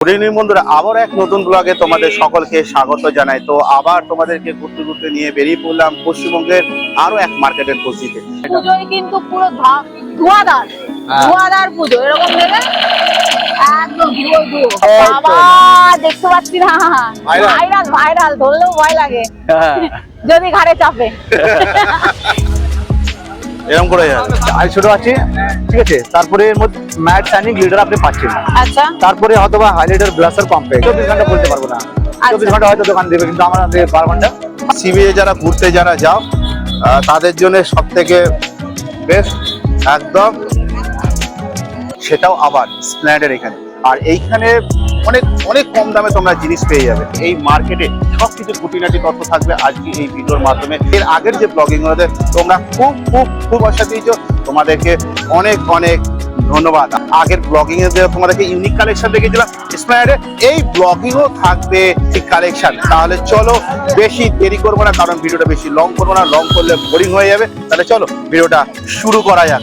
Good বন্ধুরা আবার এক নতুন ব্লগে তোমাদের সকলকে স্বাগত জানাই। তো আবার তোমাদেরকে ঘুরতে ঘুরতে নিয়ে বেরিয়ে পড়লাম পশ্চিমবঙ্গের আরও এক মার্কেটের পুজোয় কিন্তু পুরো ধা- ধোঁয়াদার হ্যাঁ। ধোঁয়াদার পুজো এরকম দেবে একদম। বাবা দেখতে পাচ্ছি না। ভাইরাল। ভাইরাল ধরলেও ভয় লাগে। যদি ঘাড়ে চাপে। এরকম করে ছোট আছে ঠিক আছে? তারপরে এর মধ্যে ম্যাট শাইনিং গ্লিটার আপনি পাচ্ছেন। আচ্ছা। তারপরে হয়তো বা হাইলাইটার ব্লাসার কম্প্যাক্ট চব্বিশ ঘণ্টা বলতে পারব না। চব্বিশ ঘণ্টা হয়তো দোকান দেবে কিন্তু আমার হাতে বারো ঘণ্টা। শিবিরে যারা ঘুরতে যারা যাও আহ, তাদের জন্য সব থেকে বেস্ট একদম সেটাও আবার স্প্ল্যান্ডের এখানে। আর এইখানে অনেক অনেক কম দামে তোমরা জিনিস পেয়ে যাবে। এই মার্কেটে সব কিছু খুঁটিনাটি তথ্য থাকবে আজকে এই ভিডিওর মাধ্যমে। এর আগের যে ব্লগিং গুলোতে তোমরা খুব খুব খুব আশা দিয়েছ। তোমাদেরকে অনেক অনেক ধন্যবাদ। আগের ব্লগিং এ তোমাদেরকে ইউনিক কালেকশন দেখেছিলাম স্প্ল্যান্ডে এই ব্লগিংও থাকবে এই কালেকশন তাহলে চলো, বেশি দেরি করব না, কারণ ভিডিওটা বেশি লং করব না লং করলে বোরিং হয়ে যাবে। তাহলে চলো, ভিডিওটা শুরু করা যাক।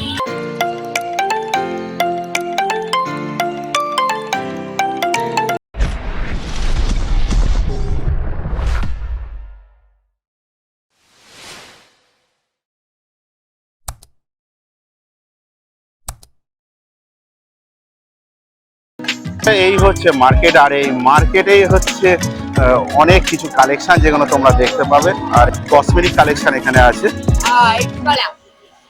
হচ্ছে মার্কেট আর এই মার্কেটেই হচ্ছে আহ, অনেক কিছু কালেকশন যেগুলো তোমরা দেখতে পাবে। আর কসমেটিক কালেকশন এখানে আছে।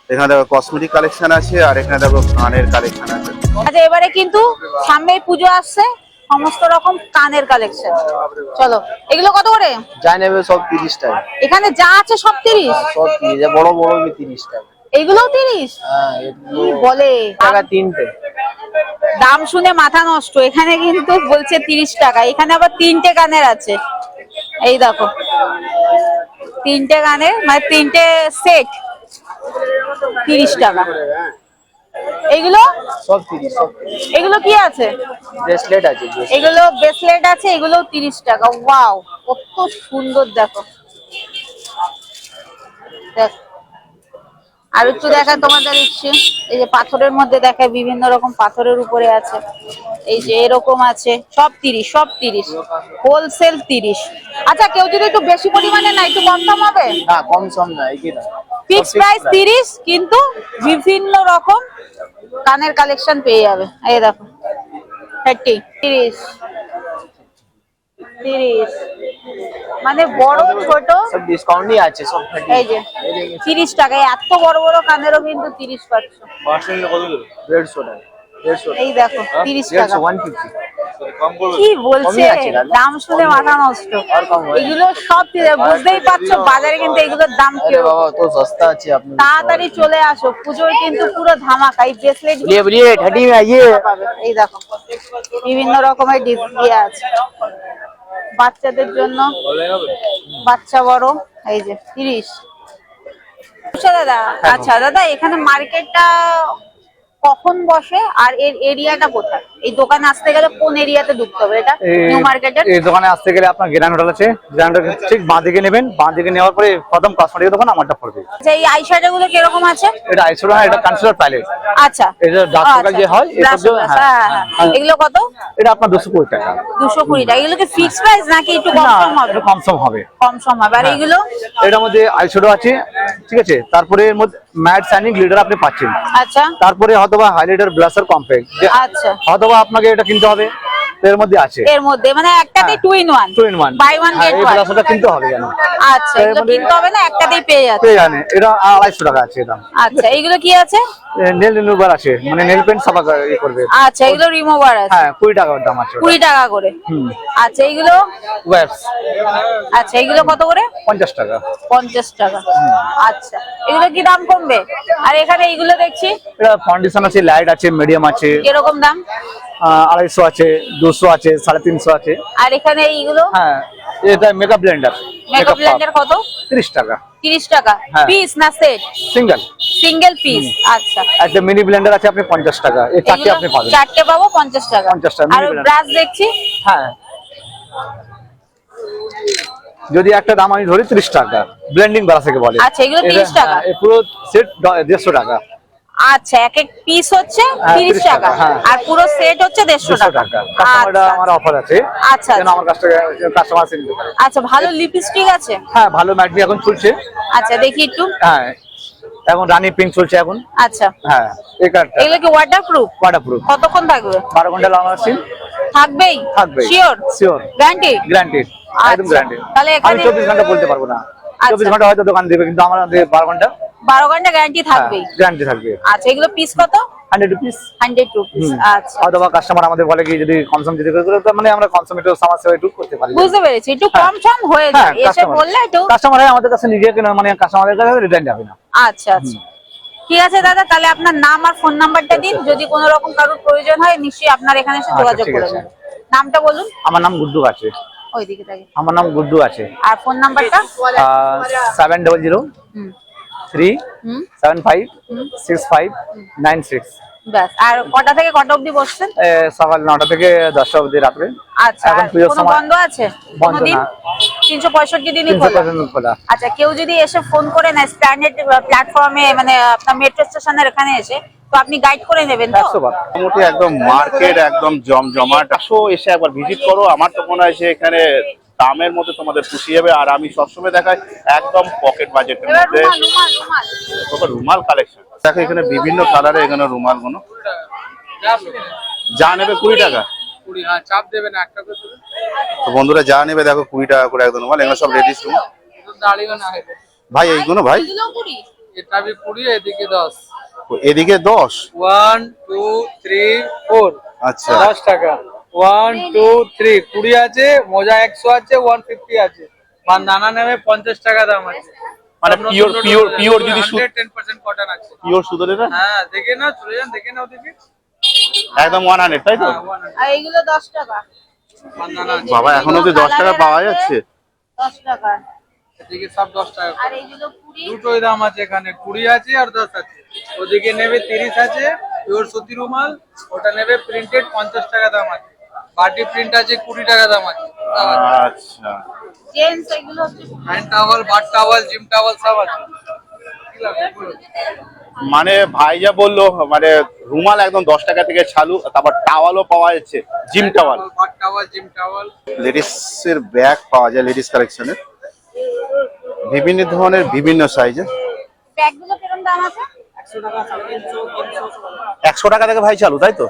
এখানে দেখো কসমেটিক কালেকশন আছে আর এখানে দেখো কানের কালেকশন আছে। আচ্ছা এবারে কিন্তু সামনেই পুজো আসছে সমস্ত রকম কানের কালেকশন চলো এগুলো কত করে? নেবে সব তিরিশ টাকা এখানে যা আছে সব তিরিশ? সব তিরিশ বড় বড় তিরিশ টাকা এইগুলোও তিরিশ? হ্যাঁ কি বলে? তিনটে। দাম শুনে মাথা নষ্ট। এখানে কিন্তু বলছে তিরিশ টাকা। এখানে আবার তিনটে গানের আছে। এই দেখো। তিনটে গানের মানে তিনটে সেট। তিরিশ টাকা। এগুলো? সব তিরিশ সব এগুলো কি আছে? ব্রেসলেট আছে এগুলো ব্রেসলেট আছে এগুলো তিরিশ টাকা। ওয়াও কত সুন্দর দেখো। দেখ আর একটু দেখায় তোমাদের ইচ্ছে। এই যে পাথরের মধ্যে দেখায় বিভিন্ন রকম পাথরের উপরে আছে। এই যে এরকম আছে। সব তিরিশ সব তিরিশ। হোলসেল তিরিশ। আচ্ছা কেউ যদি একটু বেশি পরিমাণে না একটু কম দাম হবে? না কম সম না ফিক্স প্রাইস তিরিশ কিন্তু বিভিন্ন রকম কানের কালেকশন পেয়ে যাবে। এই দেখো। থার্টি তিরিশ। তিরিশ। মানে বড় ছোট? সব ডিসকাউন্টই আছে সব এই যে এত বড় বড় কানেরও কিন্তু তিরিশ পাচ্ছ। টাকা টাকা। দাম শুনে মাথা নষ্ট। এগুলো সব বুঝতেই পারছ বাজারে কিন্তু এগুলোর দাম তাড়াতাড়ি চলে আসো। পুজোর কিন্তু পুরো ধামাকা। এই ব্রেসলেট এই দেখো বিভিন্ন রকমের ডিসপ্লে আছে। বাচ্চাদের জন্য। বাচ্চা বড় এই যে তিরিশ। আচ্ছা দাদা আচ্ছা দাদা এখানে মার্কেটটা কখন বসে আর এর এরিয়াটা কোথায়? এই দোকানে আসতে গেলে কোন এরিয়াতে ঢুকতে হবে? এটা নিউ মার্কেটের এই দোকানে আসতে গেলে আপনার গ্রান্ড হোটেল আছে। গ্রান্ড হোটেল ঠিক বাঁ দিকে নেবেন। বাঁ দিকে নেওয়ার পরে প্রথম কসমেটিক দোকান আমারটা পড়বে। আচ্ছা এই আইশ্যাডো গুলো কীরকম আছে? এটা আইসোরা এটা কনসিলার প্যালেট আচ্ছা। এটা যে হয়, এসব Dark যে- হ্যাঁ, হ্যাঁ, হ্যাঁ। হ্যাঁ। এগুলো কত? এটা আপনার দুশো কুড়ি টাকা। দুশো কুড়ি টাকা। এগুলো কি ফিক্স প্রাইস নাকি একটু কম সম হবে? কম সম হবে। কম সম হবে। আর হ্যাঁ। এগুলো? এটার মধ্যে আইসোডো আছে ঠিক আছে। তারপরে এর মধ্যে ম্যাট শাইনিং গ্লিটার আপনি পাচ্ছেন। আচ্ছা। তারপরে হয়তোবা হাইলাইটার ব্লাসার কম্প্যাক্ট আচ্ছা। হয়তোবা আপনাকে এটা কিনতে হবে এর মধ্যে আছে। এর মধ্যে মানে একটাতে। Two in one two in one buy one get এই ওয়ান ব্লাসারটা কিনতে হবে জানো আচ্ছা এগুলো কিনতে হবে না একটাতেই পেয়ে যাচ্ছে পেয়ে জানে এটা আড়াইশো টাকা আছে এটা। আচ্ছা এইগুলো কি আছে? নেল রিমুভার আছে। মানে নেল পেন্ট সাফা করে- করবে। আচ্ছা এগুলো রিমুভার আছে। হ্যাঁ কুড়ি টাকার দাম আছে ওটা। কুড়ি টাকা করে। আচ্ছা ওয়েবস আচ্ছা এগুলো কত করে? পঞ্চাশ টাকা। পঞ্চাশ টাকা। আচ্ছা এগুলো কি দাম কমবে? আর এখানে এইগুলো দেখছি? এটা ফাউন্ডেশন আছে লাইট আছে মিডিয়াম আছে। দাম? আহ, আড়াইশো আছে দুশো আছে সাড়ে তিনশো আছে। আর এখানে এইগুলো? হ্যাঁ এটা মেকআপ ব্লেন্ডার মেকআপ ব্লেন্ডার কত? তিরিশ টাকা। তিরিশ টাকা। হ্যাঁ। পিস না সেট সিঙ্গেল সিঙ্গেল পিস আচ্ছা। একটা মিনি ব্লেন্ডার আছে আপনি পঞ্চাশ টাকা। এই চারটে আপনি পাবেন। চারটে পাবো পঞ্চাশ টাকা। 50 টাকা, আর ব্রাশ দেখছি? হ্যাঁ। যদি একটা দাম আমি ধরি ত্রিশ টাকা। ব্লেন্ডিং ব্রাশ থেকে বলে। আচ্ছা, এগুলো 30 টাকা? হ্যাঁ, পুরো সেট দেড়শো টাকা। আচ্ছা এক এক পিস হচ্ছে হ্যাঁ, তিরিশ 30 টাকা টাকা, হ্যাঁ। আর পুরো সেট হচ্ছে দেড়শো দুশো টাকা। টাকা। আচ্ছা, আমার অফার আছে। আচ্ছা, যেন আচ্ছা। আমার কাস্টমার কাস্টমার আছে নিতে পারে। আচ্ছা ভালো লিপস্টিক আছে? হ্যাঁ ভালো ম্যাটনি এখন চলছে। আচ্ছা দেখি একটু। হ্যাঁ এখন রানি পিঙ্ক চলছে এখন। আচ্ছা। হ্যাঁ এই কার্ডটা এগুলো কি ওয়াটার প্রুফ ওয়াটার প্রুফ কতক্ষণ থাকবে? বারো ঘণ্টা লং লাস্টিং থাকবেই? থাকবে শিওর শিওর গ্যারান্টি গ্যারান্টেড একদম আচ্ছা। গ্যারান্টেড তাহলে এখানে- চব্বিশ ঘণ্টা বলতে পারব না। আচ্ছা। চব্বিশ ঘণ্টা হয়তো দোকান দেবে কিন্তু আমার হাতে বারো ঘণ্টা। বারো ঘণ্টা গ্যারান্টি থাকবেই। গ্যারান্টি থাকবে। আচ্ছা এগুলো পিস কত? হান্ড্রেড রুপিস হান্ড্রেড রুপিস আচ্ছা। অথবা কাস্টমার আমাদের বলে কি যদি কনসাম যদি করে তার মানে আমরা কনসাম একটু সমস্যা একটু করতে পারি। বুঝতে পেরেছি একটু কম সম হয়ে হ্যাঁ যায় এসে বললে একটু কাস্টমার আমাদের কাছে নিজে কেন মানে কাস্টমারের কাছে রিটার্ন যাবে না। আচ্ছা আচ্ছা। ঠিক আছে দাদা তাহলে আপনার নাম আর ফোন নাম্বারটা দিন। যদি কোনো রকম কারোর প্রয়োজন হয় নিশ্চয়ই আপনার এখানে এসে আচ্ছা, যোগাযোগ করে নেবেন। নামটা বলুন। আমার নাম গুড্ডু আছে। ওইদিকে থাকে। আমার নাম গুড্ডু আছে। আর ফোন নাম্বারটা সেভেন ডবল জিরো হুম। Three seven five six five nine six ব্যাস আর কটা থেকে কটা অবধি বসছেন? সকাল নটা থেকে দশটা অবধি রাত্রে। আচ্ছা এখন পুজোর সময়- বন্ধ আছে? বন্ধ না। তিনশো পঁয়ষট্টি দিনই খোলা। আচ্ছা কেউ যদি এসে ফোন করে স্ট্যান্ডার্ড প্ল্যাটফর্মে মানে আপনার মেট্রো স্টেশনের এখানে এসে তো আপনি গাইড করে নেবেন তো? মোটামুটি একদম মার্কেট একদম জমজমাট। আসো এসে একবার ভিজিট করো। আমার তো মনে হয় যে এখানে দামের মধ্যে তোমাদের পুষিয়ে যাবে আর আমি সবসময় দেখাই একদম পকেট বাজেটের মধ্যে। রুমাল কালেকশন দেখো এখানে বিভিন্ন কালারে এখানে রুমালগুলো যা নেবে কুড়ি টাকা। কুড়ি হ্যাঁ চাপ দেবে না একটা তো বন্ধুরা যা নেবে দেখো কুড়ি টাকা করে একদম রুমাল। এগুলো সব রুমাল ভাই এইগুলো ভাই? এদিকে দশ। ওয়ান টু থ্রি ফোর আচ্ছা। দশ টাকা। ওয়ান টু থ্রি কুড়ি আছে মোজা একশো আছে ওয়ান ফিফটি আছে। আর নানা নেমে পঞ্চাশ টাকা দাম আছে। মানে যদি টেন পার্সেন্ট কটন আছে। পিওর সুদের এটা? হ্যাঁ দেখে নাও চলে যান দেখে নাও দেখে। একদম ওয়ান হান্ড্রেড তাই তো? হ্যাঁ আর এগুলো দশ টাকা। বাবা এখন অব্দি দশ টাকা পাওয়া যাচ্ছে। দশ টাকা। এদিকে সব দশ টাকা আর এইগুলো কুড়ি। দুটোই দাম আছে এখানে। কুড়ি আছে আর দশ আছে। ওদিকে নেবে তিরিশ আছে পিওর সুতি রুমাল। ওটা নেবে প্রিন্টেড পঞ্চাশ টাকা দাম আছে। পার্টি প্রিন্ট আছে কুড়ি টাকা দাম আছে। আচ্ছা। জেন্টস এগুলো hand towel bath towel gym towel সব আছে। কি লাগবে বলো? মানে ভাই যা বলল মানে রুমাল একদম দশ টাকা থেকে চালু তারপর টাওয়ালও পাওয়া যাচ্ছে gym towel bath towel gym towel ladies এর ব্যাগ পাওয়া যায় লেডিস কালেকশনের বিভিন্ন ধরনের বিভিন্ন সাইজের ব্যাগগুলো কীরকম দাম আছে? একশো টাকা থেকে ভাই চালু তাই তো?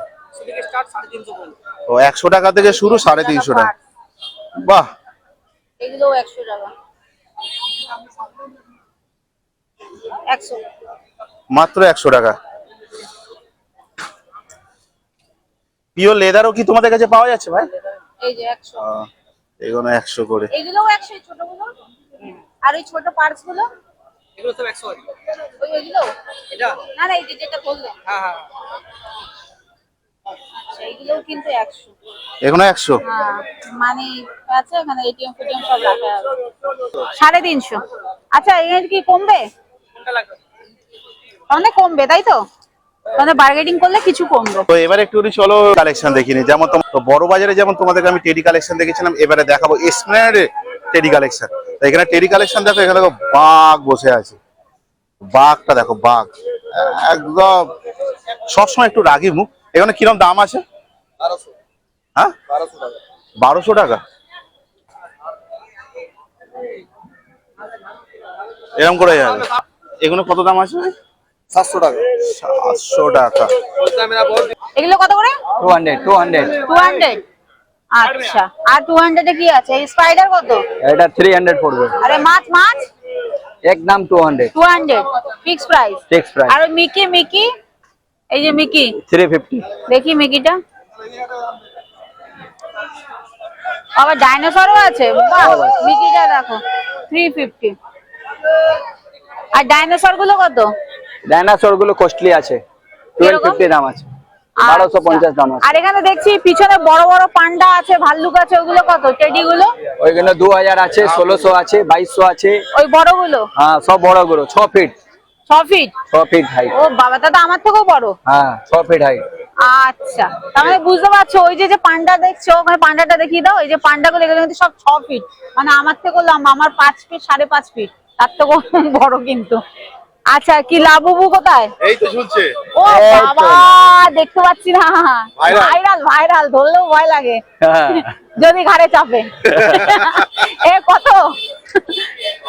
ও একশো টাকা থেকে শুরু সাড়ে তিনশো টাকা। বাহ। এগুলো একশো টাকা। মাত্র একশো টাকা। পিওর লেদারও কি তোমাদের কাছে পাওয়া যাচ্ছে ভাই? এই যে একশো। আহ, এগুলো একশো করে। এগুলোও একশো এই ছোটগুলো? আর ওই ছোট পার্টসগুলো এগুলো সব একশো আছে ওই ওইগুলো? এটা? না না এই যে যেটা বললেন হ্যাঁ হ্যাঁ। আচ্ছা এইগুলোও কিন্তু একশো। এগুলো একশো? হ্যাঁ মানে আছে এখানে এটিএম ফেটিএম সব রাখা আছে। সাড়ে তিনশো। আচ্ছা এর কি কমবে? অনেক কমবে তাই তো? মানে বার্গেটিং করলে কিছু কমবে। তো এবারে একটু চলো কালেকশন দেখিনি যেমন তো বড় বাজারে যেমন তোমাদেরকে আমি টেডি কালেকশন দেখেছিলাম এবারে দেখাবো এসপ্লেনেডে টেডি কালেকশন তো এখানে টেডি কালেকশন দেখো এখানে দেখো বাঘ বসে আছে। বাঘটা দেখো বাঘ। একদম সবসময় একটু রাগি মুখ। এখানে কিরম দাম আছে? হ্যাঁ? বারোশো টাকা। এরকম করে যাবে। এগুলো কত দাম আছে? সাতশো টাকা। সাতশো টাকা। এগুলো কত করে? Two hundred two hundred two hundred আচ্ছা। আর টু হান্ড্রেডে কি আছে? এই স্পাইডার কত? এটা থ্রি হান্ড্রেড পড়বে। আরে মাছ মাছ? একদম two hundred two hundred fix price fix price আর মিকি মিকি? এই যে মিকি। থ্রি ফিফটি দেখি মিকিটা। আবার ডাইনোসরও আছে। বাহ, মিকিটা দেখো থ্রি ফিফটি আর ডাইনোসরগুলো কত? ডাইনোসরগুলো কস্টলি আছে। টুয়েলভ কীরকম? ফিফটি দাম আছে। বারোশো পঞ্চাশ দাম আচ্ছা। আছে। আর এখানে দেখছি পিছনে বড় বড় পান্ডা আছে ভাল্লুক আছে ওগুলো কত? টেডি গুলো ওইগুলো দু হাজার আছে ষোলোশো আছে বাইশশো আছে। ওই বড়গুলো? হ্যাঁ সব বড়গুলো ছ ফিট ছ ফিট ছ ফিট হাইট ও বাবা দাদা আমার থেকেও বড়। হ্যাঁ ছ ফিট হাইট আচ্ছা তাহলে বুঝতে পারছ ওই যে যে পান্ডা দেখছ ওখানে পান্ডাটা দেখিয়ে দাও ওই যে পান্ডাগুলো এগুলো কিন্তু সব ছ ফিট মানে আমার থেকেও লম্বা আমার পাঁচ ফিট সাড়ে পাঁচ ফিট তার থেকে বড় কিন্তু। আচ্ছা কি লাবুবু কোথায়? এই তো ঝুলছে ও বাবা দেখতে পাচ্ছি না। ভাইরাল। ভাইরাল ধরলেও ভয় লাগে। হ্যাঁ। যদি ঘাড়ে চাপে। এ কত?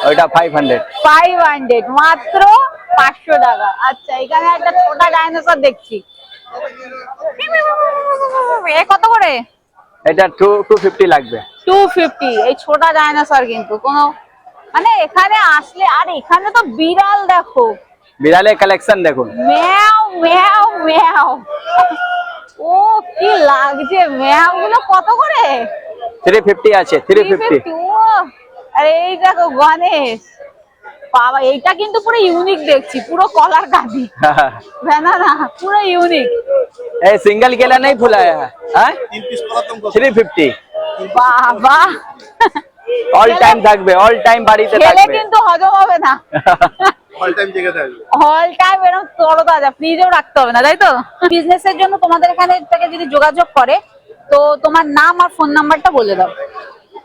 ওইটা ফাইভ হান্ড্রেড ফাইভ হান্ড্রেড মাত্র পাঁচশো টাকা। আচ্ছা এখানে একটা ছোটা ডাইনোসর দেখছি। এ কত করে? এটা টু টু ফিফটি লাগবে। টু ফিফটি এই ছোটা ডাইনোসর কিন্তু। কোনো মানে এখানে আসলে আর এখানে তো বিড়াল দেখো। বিড়ালের কালেকশন দেখুন। ম্যাও ম্যাও ম্যাও। ও কি লাগছে ম্যাও গুলো কত করে? 350 আছে 350 আরে এই দেখো গণেশ। বাবা এইটা কিন্তু পুরো ইউনিক দেখছি পুরো কলার গাদি না পুরো ইউনিক এই সিঙ্গেল গেলা নাই ফুলায়া হ্যাঁ? 350 বাবা। অল টাইম থাকবে অল টাইম বাড়িতে খেলে থাকবে। কিন্তু হজম হবে না। অল টাইম জেগে থাকবে। অল টাইম এরকম তরতাজা ফ্রিজেও রাখতে হবে না তাই তো? বিজনেসের জন্য তোমাদের এখানে থেকে যদি যোগাযোগ করে তো তোমার নাম আর ফোন নাম্বারটা বলে দাও।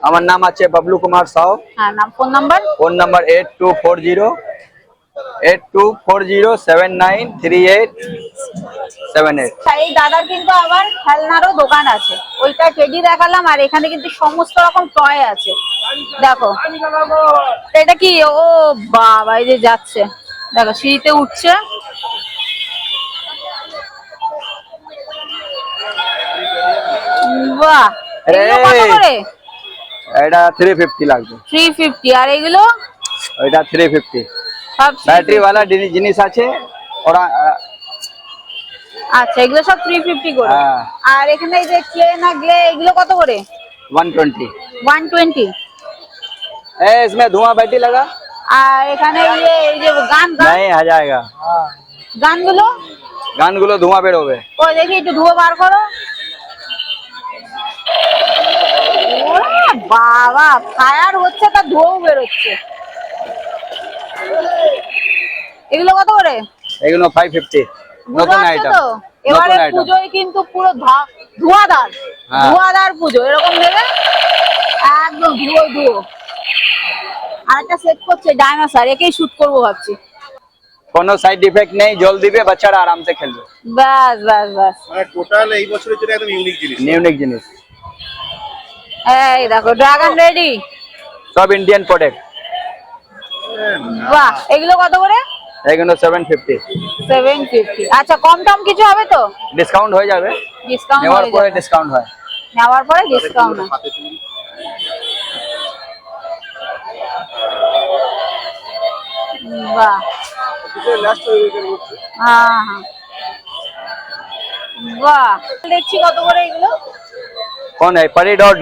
আমার নাম আছে বাবলু কুমার সাউ হ্যাঁ নাম phone number phone number eight two four zero eight two four zero seven nine three eight seven eight এই দাদার কিন্তু আবার খেলনারও দোকান আছে। ওইটা টেডি দেখালাম আর এখানে কিন্তু সমস্ত রকম টয় আছে। দেখো। এটা কি? ও বাবা এই যে যাচ্ছে। দেখো সিঁড়িতে উঠছে। বাহ এটা থ্রি ফিফটি লাগবে। থ্রি ফিফটি আর এইগুলো ওইটা থ্রি ফিফটি ব্যাটারি वाला জিনিস আছে ওরা আচ্ছা এগুলো সব 350 করে। হ্যাঁ। আর এখানে এই যে ক্লে না গ্লে এগুলো কত করে? 120 120 এ इसमें धुआं बैटरी लगा। আর এখানে ইয়ে, ये যে গান গান। नहीं आ जाएगा। গানগুলো গানগুলো ধোঁয়া বের হবে ও দেখি একটু ধোঁয়া বার করো। বাবা ফায়ার হচ্ছে তা ধোঁয়াও বের হচ্ছে এগুলো কত করে? এগুলো 550 নতুন আইটেম তো? এবারে পুজোয় কিন্তু পুরো ধোঁয়াদার। হ্যাঁ। ধোঁয়াদার পুজো। এরকম দেবে একদম ধুয়ো ধুয়ো। আর একটা সেট করছে ডাইনোসর একেই শুট করব ভাবছি। কোনো সাইড ইফেক্ট নেই জল দিবে বাচ্চারা আরামসে খেলবে। ব্যাস ব্যাস ব্যাস। মানে টোটাল এই বছরের জন্য একদম ইউনিক জিনিস। ইউনিক জিনিস। এই দেখো ড্রাগন রেডি সব ইন্ডিয়ান প্রোডাক্ট বাহ এগুলো কত করে? এগুলো 750 সেভেন ফিফটি আচ্ছা কম টম কিছু হবে তো? ডিসকাউন্ট হয়ে যাবে। ডিসকাউন্ট নেওয়ার পরে ডিসকাউন্ট হয়। নেওয়ার পরে ডিসকাউন্ট বাহ। হ্যাঁ হ্যাঁ। বাহ। দেখছি কত করে এগুলো। কোন এই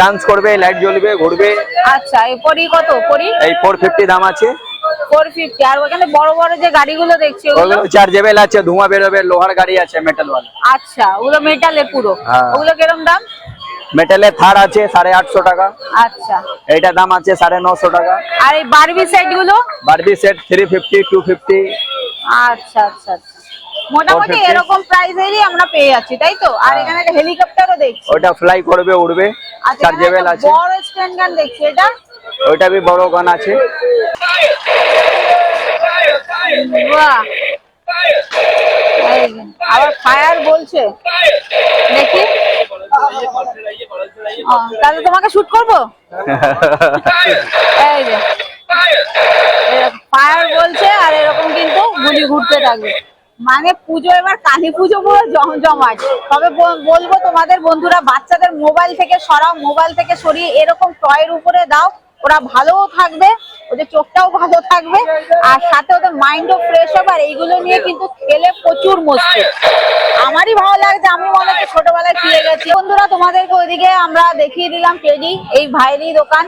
ডান্স করবে লাইট জ্বলবে ঘুরবে? আচ্ছা এই পরি কত? পরি? এই 450 দাম আছে। ফোর ফিফটি আর ওখানে বড় বড় যে গাড়িগুলো দেখছি ওগুলো চার্জেবল আছে ধোঁয়া বেরোবে লোহার গাড়ি আছে মেটাল ওয়ালা। আচ্ছা ওগুলো মেটালে পুরো। হ্যাঁ। ওগুলো কিরম দাম? মেটালের থার আছে সাড়ে আটশো টাকা। আচ্ছা। এইটা দাম আছে সাড়ে নশো টাকা। আর এই বারবি সেটগুলো Barbie set three fifty two fifty আচ্ছা আচ্ছা আচ্ছা। মোটামুটি এরকম প্রাইসেরই আমরা পেয়ে যাচ্ছি তাই তো? আর এখানে একটা হেলিকপ্টারও দেখছি। ওটা ফ্লাই করবে উড়বে। আচ্ছা চার্জেবল আছে। বড় স্ট্যান্ড গান দেখছি এটা? ওইটা বি বড় গান আছে। আবার ফায়ার বলছে। দেখি তাহলে তোমাকে শুট করব? এই যে। ফায়ার বলছে আর এরকম কিন্তু গুলি ঘুরতে থাকবে। মানে পুজো এবার কালী পুজো পুরো জমজমাট তবে বলব তোমাদের বন্ধুরা বাচ্চাদের মোবাইল থেকে সরাও মোবাইল থেকে সরিয়ে এরকম টয়ের উপরে দাও। ওরা ভালোও থাকবে ওদের চোখটাও ভালো থাকবে আর সাথে ওদের মাইন্ডও ফ্রেশ হবে আর এইগুলো নিয়ে কিন্তু খেলে প্রচুর মস্তি। আমারই ভালো লাগছে আমি মনে হচ্ছে ছোটবেলায় ফিরে গেছি। বন্ধুরা তোমাদেরকে ওইদিকে আমরা দেখিয়ে দিলাম টেডি এই ভাইয়েরই দোকান।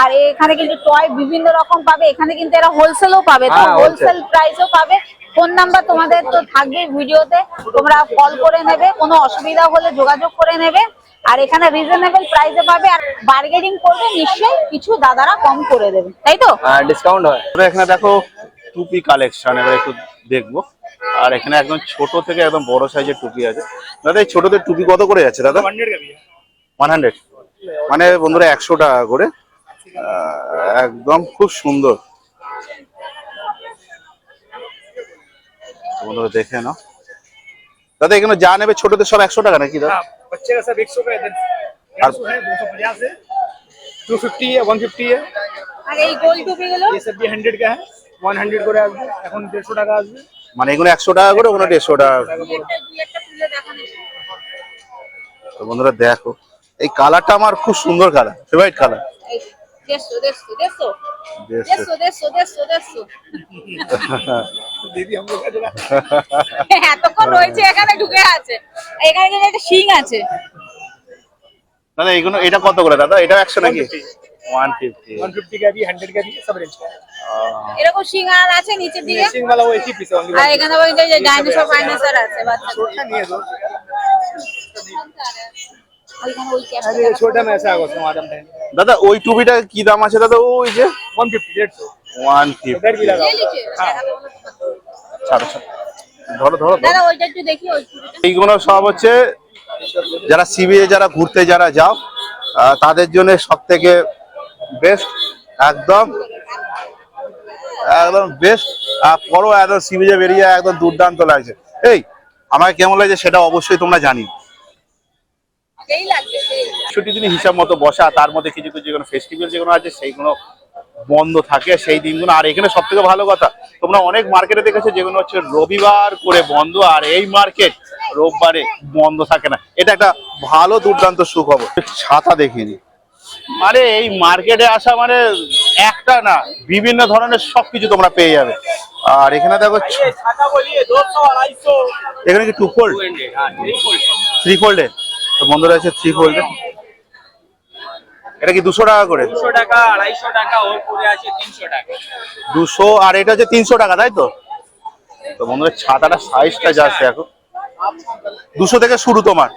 আর এখানে কিন্তু টয় বিভিন্ন রকম পাবে এখানে কিন্তু এরা হোলসেলও পাবে তো হ্যাঁ। হোলসেল প্রাইসও পাবে। ফোন নাম্বার তোমাদের তো থাকবে ভিডিওতে তোমরা কল করে নেবে কোনো অসুবিধা হলে যোগাযোগ করে নেবে। আর এখানে রিজনেবল প্রাইসে পাবে আর বার্গেনিং করবে নিশ্চয়ই কিছু দাদারা কম করে দেবে, তাই তো? ডিসকাউন্ট হয়। তবে এখানে দেখো টুপি কালেকশন এবার একটু দেখব। আর এখানে একদম ছোট থেকে একদম বড় সাইজের টুপি আছে। দাদা, এই ছোটদের টুপি কত করে যাচ্ছে, দাদা? ওয়ান হান্ড্রেড মানে বন্ধুরা একশো টাকা করে। একদম খুব সুন্দর। বন্ধুরা দেখে নাও। দাদা, এখানে যা নেবে ছোটদের সব একশো টাকা নাকি, দাদা? बच्चे का सब एक सौ का है और- डेढ़ सौ है दो सौ पचास है टू फिफ्टी है वन फिफ्टी है আর এই গোল টুপি গুলো ये सब भी हंड्रेड का है वन हंड्रेड করে আসবে এখন দেড়শো টাকা আসবে মানে এগুলো একশো টাকা করে ওগুলো দেড়শো টাকা করে। দুই একটা দুই একটা তুলে দেখানো তো বন্ধুরা দেখো এই কালারটা আমার খুব সুন্দর কালার ফেভারিট কালার এই দেড়শো দেড়শো দেড়শো দেড়শো দেড়শো দেড়শো দেড়শো দিদি এতক্ষণ রয়েছে এখানে ঢুকে আছে। এখানে কিন্তু একটা শিং আছে। দাদা এগুলো এটা কত করে দাদা? এটা একশো নাকি? ওয়ান ফিফটি ওয়ান ফিফটি ক্যাবি হান্ড্রেড ক্যাবি সব রেঞ্জ এরকম সিঙ্গার আছে নিচের দিকে। সিঙ্গালা ওই কি পিস অনলি আর এখানে ওই যে ডাইনোসর ফাইনোসর আছে। বাচ্চা নিয়ে যাও দাদা ওই টুপিটা কি দাম আছে দাদা? ওই যে ওয়ান ফিফটি ওয়ান ধরো এইগুলো সব হচ্ছে যারা সিবিএ যারা ঘুরতে যারা যাও তাদের জন্য সব থেকে বেস্ট একদম একদম বেস্ট আর পরও একদম সিবিজে বেরিয়ে একদম দুর্দান্ত লাগছে। এই আমার কেমন লাগছে সেটা অবশ্যই তোমরা জানি ছুটি দিনে হিসাব মতো বসা তার মধ্যে কিছু কিছু যেগুলো ফেস্টিভ্যাল যেগুলো আছে সেইগুলো বন্ধ থাকে সেই দিনগুলো। আর এখানে সব থেকে ভালো কথা তোমরা অনেক মার্কেটে দেখেছ যেগুলো হচ্ছে রবিবার করে বন্ধ আর এই মার্কেট রোববারে বন্ধ থাকে না। এটা একটা ভালো দুর্দান্ত সুখবর। ছাতা দেখিনি। আরে এই মার্কেটে আসা মানে একটা না বিভিন্ন ধরনের সবকিছু তোমরা পেয়ে যাবে। আর এখানে দেখো এখানে কি টু ফোল্ড থ্রি ফোল্ডের তো বন্ধুরা আছে থ্রি ফোল্ডে এটা কি দুশো টাকা করে? দুশো টাকা আড়াইশো টাকা ওর পরে আছে তিনশো টাকা। দুশো আর এটা হচ্ছে তিনশো টাকা তাই তো? তো বন্ধুরা ছাতাটা সাইজটা যাচ্ছে এখন দুশো থেকে শুরু তোমার।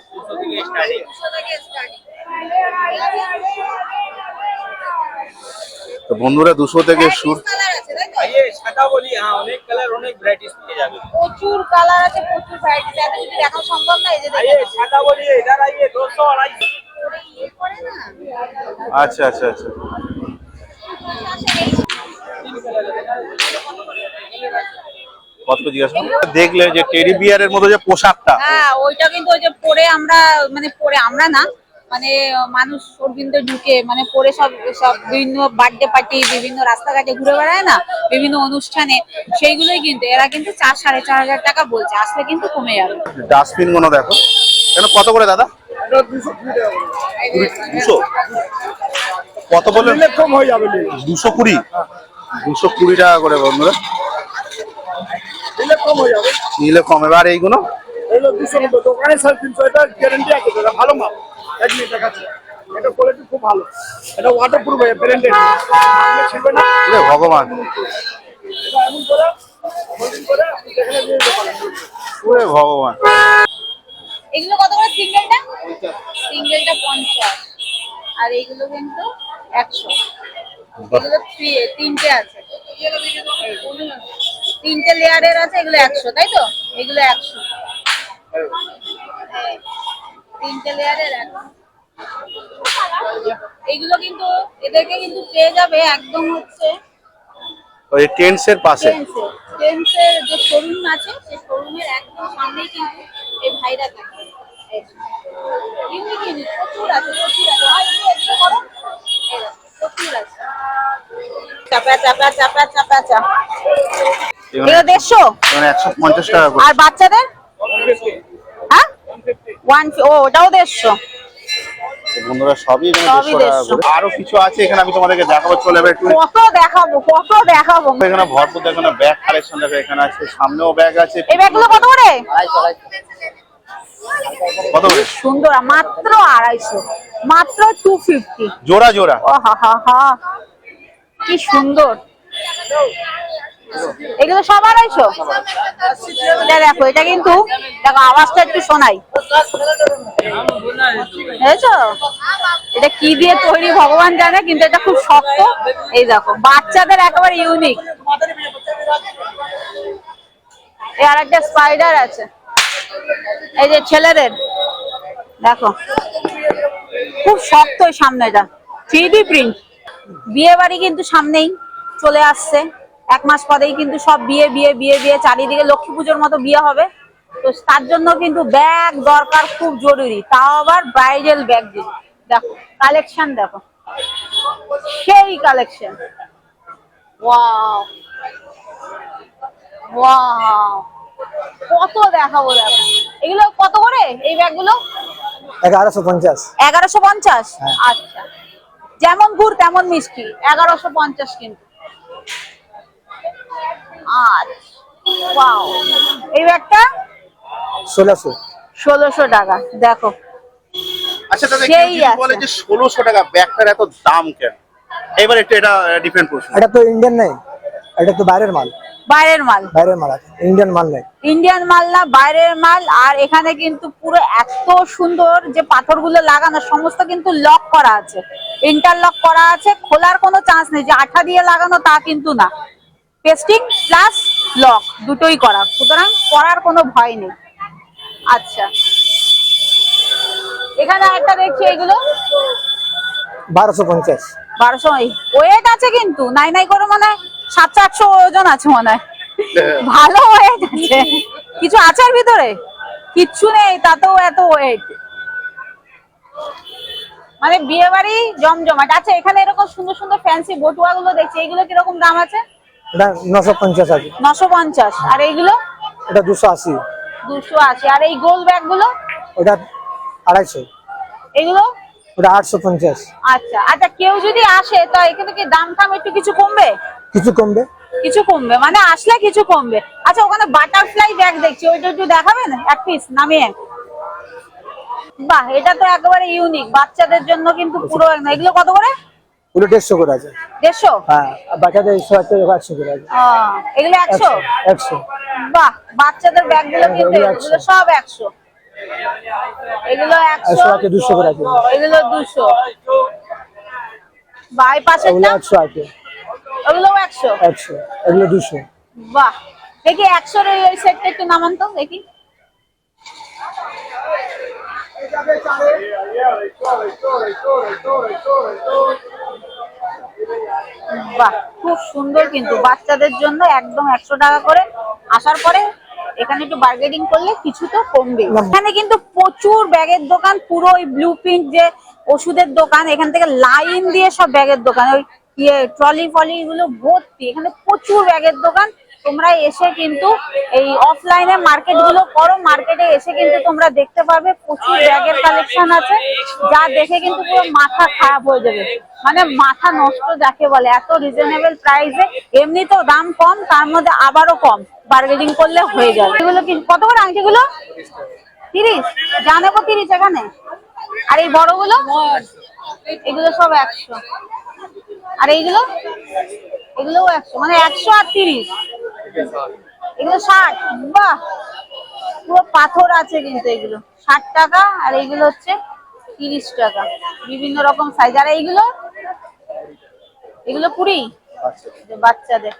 তো বন্ধুরা দুশো থেকে সুর প্রচুর কালার আছে প্রচুর এত সম্ভব আচ্ছা আচ্ছা আচ্ছা। দেখলে যে টেরিবিয়ারের মতো যে পোশাকটা। হ্যাঁ ওইটা কিন্তু ওই যে পরে আমরা মানে পরে আমরা না মানে মানুষ অরবিন্দ ঢুকে মানে পরে সব সব বিভিন্ন বার্থডে পার্টি বিভিন্ন রাস্তাঘাটে ঘুরে বেড়ায় না বিভিন্ন অনুষ্ঠানে সেইগুলোই কিন্তু এরা কিন্তু চার সাড়ে চার হাজার টাকা বলছে আসলে কিন্তু কমে যাবে। ডাস্টবিন মনে দেখো? কেন কত করে দাদা? দুশো? কত বলে? কম হয়ে যাবে দুশো কুড়ি? দুশো কুড়ি টাকা করে বন্ধুরা। নিলে কম হয়ে যাবে। নিলে কম। এবার এইগুলো? এগুলো দুশো নব্বই দোকানে সাড়ে তিনশো এটা গ্যারেন্টি আছে দাদা ভালো মাল। এক মিনিট দেখাচ্ছি। এটা কোয়ালিটি খুব ভালো। এটা ওয়াটার প্রুফ হয় ব্র্যান্ডেড ছিলবে না। ভগবান। এটা এমন করে হোল্ডিং করে আপনি যেখানে নিয়ে যেতে ওরে ভগবান। এগুলো কত করে সিঙ্গেলটা সিঙ্গেলটা পঞ্চাশ। আর এইগুলো কিন্তু একশো। এগুলো থ্রি- তিনটে আছে। তিনটে লেয়ারের আছে এগুলো একশো তাই তো? এগুলো একশো। তিনটে লেয়ারের এগুলো কিন্তু এদেরকে কিন্তু পেয়ে যাবে একদম হচ্ছে ওই টেন্সের পাশে। টেন্সে টেন্সের যে শোরুম আছে সেই শোরুমের একদম সামনেই কিন্তু এই ভাইরা থাকে। ইউনিক ইউনিক প্রচুর আছে প্রচুর আছে। একটু একটু করো। প্রচুর আছে। চাপা চাপা চাপা চাপা চাপ। এগুলো দেড়শো? মানে একশো পঞ্চাশ টাকা আর বাচ্চাদের? হ্যাঁ? ওয়ান ও ওটাও দেড়শো। বন্ধুরা সবই এখানে আরও কিছু আছে এখানে আমি তোমাদেরকে দেখাবো চলে যাবে কত দেখাবো কত দেখাবো। এখানে ভরপুর দেখো না ব্যাগ কালেকশন দেখো এখানে আছে সামনেও ব্যাগ আছে। এই ব্যাগগুলো কত করে? কত করে? সুন্দর মাত্র আড়াইশো। মাত্র টু ফিফটি জোড়া জোড়া। ও হা হা হা কি সুন্দর। এগুলো সব আড়াইশো এটা দেখো এটা কিন্তু, দেখো, আওয়াজটা একটু শোনাই। বুঝেছ? এটা কি দিয়ে তৈরি, ভগবান জানে, কিন্তু এটা খুব শক্ত। এই দেখো, বাচ্চাদের একেবারে ইউনিক এই আর একটা স্পাইডার আছে। এই যে ছেলেদের, দেখো। খুব শক্ত এই সামনেটা থ্রি প্রিন্ট বিয়ে বাড়ি কিন্তু সামনেই চলে আসছে। এক মাস পরেই কিন্তু সব বিয়ে বিয়ে বিয়ে বিয়ে চারিদিকে লক্ষ্মী পুজোর মতো বিয়ে হবে। তো তার জন্য কিন্তু ব্যাগ দরকার খুব জরুরি। তাও আবার ব্রাইডাল ব্যাগ দেখো কালেকশন দেখো। সেই কালেকশন ওয়াও ওয়াও কত দেখাবো দেখো। এগুলো কত করে? এই ব্যাগগুলো? এগারোশো পঞ্চাশ। এগারোশো পঞ্চাশ? আচ্ছা। যেমন গুড় তেমন মিষ্টি। এগারোশো পঞ্চাশ কিন্তু। ওয়াও এই ব্যাগটা? ষোলোশো। ষোলোশো টাকা দেখো। আচ্ছা দাদা কেউ বলে যে ষোলোশো টাকা ব্যাগটার এত দাম কেন? এবার একটু এটা ডিফারেন্ট প্রশ্ন। এটা তো ইন্ডিয়ান নেই এটা তো বাইরের মাল। বাইরের মাল। বাইরের মাল আছে ইন্ডিয়ান মাল নেই। ইন্ডিয়ান মাল না বাইরের মাল আর এখানে কিন্তু পুরো এত সুন্দর যে পাথরগুলো লাগানো সমস্ত কিন্তু লক করা আছে। ইন্টারলক করা আছে খোলার কোনো চান্স নেই যে আঠা দিয়ে লাগানো তা কিন্তু না। পেস্টিং প্লাস লক দুটোই করা। সুতরাং করার কোনো ভয় নেই। আচ্ছা। এখানে একটা দেখছি এগুলো? বারোশো পঞ্চাশ। বারোশো ওয়েট আছে কিন্তু নাই নাই করে মনে হয় সাতশো আটশো ওজন আছে মনে হয়। ভালো ওয়েট আছে। কিছু আছে ভিতরে? কিচ্ছু নেই তাতেও এত ওয়েট মানে বিয়ে বাড়ি জমজমাট। আচ্ছা এখানে এরকম সুন্দর সুন্দর ফ্যান্সি বটুয়া গুলো দেখছি এইগুলো কীরকম দাম আছে? এটা নশো পঞ্চাশ আছে। নশো পঞ্চাশ। আর এইগুলো? এটা দুশো আশি। দুশো আশি। আর এই গোল ব্যাগগুলো ওটা আড়াইশো। এগুলো? ওটা আটশো পঞ্চাশ। আচ্ছা আচ্ছা কেউ যদি আসে তো এখানে কি দাম টাম একটু কিছু কমবে? কিছু কমবে। কিছু কমবে মানে আসলে কিছু কমবে। আচ্ছা ওখানে বাটারফ্লাই ব্যাগ দেখছি ওইটা একটু দেখাবেন? এক পিস নামিয়ে। বাহ এটা তো একেবারে ইউনিক বাচ্চাদের জন্য কিন্তু পুরো। এগুলো কত করে? ওগুলো দেড়শো করে আছে। দেড়শো? হ্যাঁ বাচ্চাদের একশো আছে একশো করে আছে। এগুলো একশো? একশো বাহ বাচ্চাদের ব্যাগগুলো হ্যাঁ, কিন্তু এগুলো এগুলো সব একশো। এগুলো একশো আছে দুশো করে আছে এগুলো দুশো। বাই পাশের ওগুলো একশো আছে ওগুলো একশো? একশো এগুলো দুশো। বাহ দেখি একশোর ওই সেটটা একটু নামান তো দেখি। বাহ খুব সুন্দর কিন্তু। বাচ্চাদের জন্য একদম একশো টাকা করে। আসার পরে এখানে একটু বার্গেনিং করলে কিছু তো কমবে। এখানে কিন্তু প্রচুর ব্যাগের দোকান পুরো ওই ব্লু প্রিন্ট যে ওষুধের দোকান এখান থেকে লাইন দিয়ে সব ব্যাগের দোকান ওই ইয়ে ট্রলি ফলি গুলো ভর্তি। এখানে প্রচুর ব্যাগের দোকান তোমরা এসে কিন্তু এই অফলাইনে মার্কেটগুলো করো, মার্কেটে এসে কিন্তু তোমরা দেখতে পাবে প্রচুর ব্যাগের কালেকশন আছে, যা দেখে কিন্তু পুরো মাথা খারাপ হয়ে যাবে। মানে মাথা নষ্ট যাকে বলে, এত রিজনেবল প্রাইসে এমনিতেও দাম কম, তার মধ্যে আবারও কম বার্গেনিং করলে হয়ে যাবে। এগুলো কি কত করে আংটিগুলো? তিরিশ? জানাব তিরিশ এখানে? আর এই বড়গুলো? এগুলো সব একশো। আর এইগুলো? এগুলোও একশো মানে একশো আর তিরিশ। এগুলো ষাট। বাহ! পুরো পাথর আছে কিন্তু এগুলো। ষাট টাকা আর এইগুলো হচ্ছে তিরিশ টাকা। বিভিন্ন রকম সাইজ আর এইগুলো? এগুলো কুড়ি বাচ্চাদের।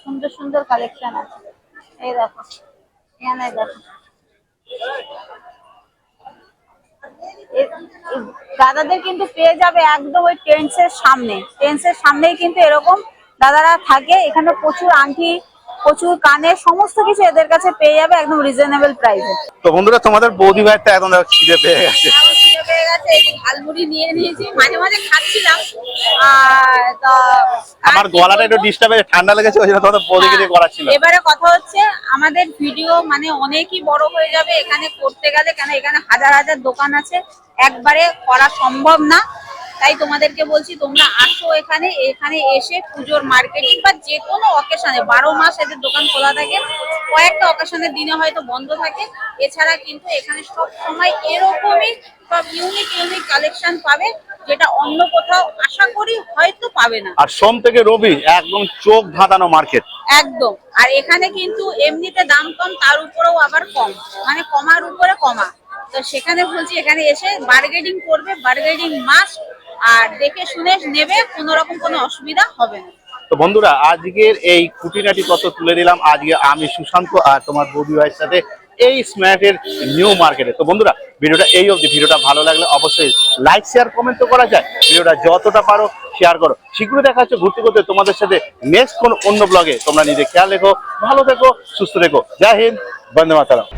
সুন্দর সুন্দর কালেকশন আছে। এই দেখো। এখানে দেখো। দাদাদের কিন্তু পেয়ে যাবে একদম ওই টেন্সের সামনে। টেন্সের সামনেই কিন্তু এরকম দাদারা থাকে এখানে প্রচুর আংটি প্রচুর কানে সমস্ত কিছু এদের কাছে পেয়ে যাবে একদম রিজনেবল প্রাইসে তো বন্ধুরা তোমাদের বৌদি ভাইটা একদম দেখো খিদে পেয়ে গেছে। পেয়ে গেছে এই ঝালমুড়ি নিয়ে নিয়েছি মাঝে মাঝে খাচ্ছিলাম। আর তা আমার গলাটা একটু? ডিস্টার্ব হয়েছে ঠান্ডা লেগেছে ওই জন্য তোমাদের বৌদিকে দিয়ে করাচ্ছিল হ্যাঁ, এবারে কথা হচ্ছে আমাদের ভিডিও মানে অনেকই বড় হয়ে যাবে এখানে করতে গেলে কেন এখানে হাজার হাজার দোকান আছে একবারে করা সম্ভব না। তাই তোমাদেরকে বলছি তোমরা আসো এখানে এখানে এসে পুজোর মার্কেটিং বা যে কোনো অকেশনে বারো মাস এদের দোকান খোলা থাকে কয়েকটা অকেশনের দিনে হয়তো বন্ধ থাকে এছাড়া কিন্তু এখানে সব সময় এরকমই সব ইউনিক ইউনিক কালেকশন পাবে যেটা অন্য কোথাও আশা করি হয়তো পাবে না। আর সোম থেকে রবি একদম চোখ ধাঁধানো মার্কেট একদম। আর এখানে কিন্তু এমনিতে দাম কম তার উপরেও আবার কম। মানে কমার উপরে কমা। তো সেখানে বলছি এখানে এসে বার্গেনিং করবে বার্গেনিং মাস্ট আর দেখে শুনে নেবে, কোনো রকম কোনো অসুবিধা হবে না। তো বন্ধুরা, আজকের এই খুঁটিনাটি তত্ত্ব তুলে দিলাম আজকে আমি সুশান্ত আর তোমার বৌদি ভাইয়ের সাথে এই স্ম্যাটের নিউ মার্কেটে। তো বন্ধুরা, ভিডিওটা এই অবধি। ভিডিওটা ভালো লাগলে অবশ্যই লাইক, শেয়ার কমেন্ট তো করা যায়। ভিডিওটা যতটা পারো শেয়ার করো। শীঘ্রই দেখা হচ্ছে ঘুরতে ঘুরতে তোমাদের সাথে নেক্সট কোন অন্য ব্লগে তোমরা নিজে খেয়াল রেখো, ভালো থেকো, সুস্থ থেকো। জয় হিন্দ, বন্দে মাতারাম।